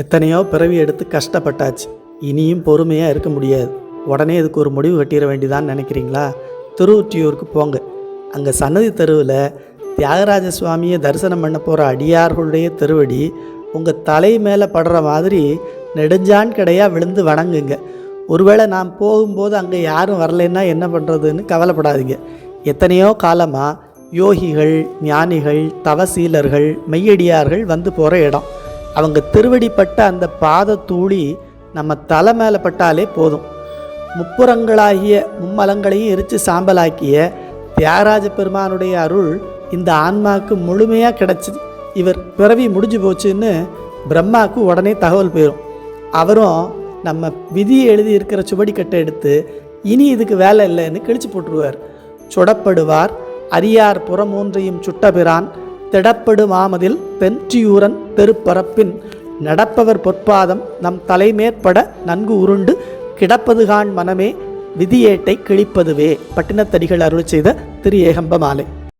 எத்தனையோ பிறவி எடுத்து கஷ்டப்பட்டாச்சு. இனியும் பொறுமையாக இருக்க முடியாது. உடனே இதுக்கு ஒரு முடிவு கட்டிட வேண்டியதான்னு நினைக்கிறீங்களா? திருவொற்றியூருக்கு போங்க. அங்கே சன்னதி தெருவில் தியாகராஜ சுவாமியை தரிசனம் பண்ண போகிற அடியார்களுடைய திருவடி உங்கள் தலை மேலே படுற மாதிரி நெடுஞ்சான் கடையாக விழுந்து வணங்குங்க. ஒருவேளை நான் போகும்போது அங்கே யாரும் வரலைன்னா என்ன பண்ணுறதுன்னு கவலைப்படாதீங்க. எத்தனையோ காலமாக யோகிகள் ஞானிகள் தவசீலர்கள் மெய்யடியார்கள் வந்து போகிற இடம். அவங்க திருவடிப்பட்ட அந்த பாத தூளி நம்ம தலை மேலே பட்டாலே போதும். முப்புறங்களாகிய மும்மலங்களையும் எரித்து சாம்பலாக்கிய தியாகராஜ பெருமானுடைய அருள் இந்த ஆன்மாவுக்கு முழுமையாக கிடச்சிது. இவர் பிறவி முடிஞ்சு போச்சுன்னு பிரம்மாவுக்கு உடனே தகவல் போயிடும் அவரும் நம்ம விதியை எழுதி இருக்கிற சுவடிக்கட்டை எடுத்து இனி இதுக்கு வேலை இல்லைன்னு கிழிச்சு போட்டுருவார். சுடப்படுவார். அரியார் புறமூன்றையும் சுட்டபிரான். திடப்படுமாமதில் தென்றியூரன் தெருப்பரப்பின் நடப்பவர் பொற்பாதம் நம் தலைமேற்பட நன்கு உருண்டு கிடப்பதுகான் மனமே விதியேட்டை கிழிப்பதுவே. பட்டினத்தடிகள் அருள் செய்த திரு ஏகம்ப மாலை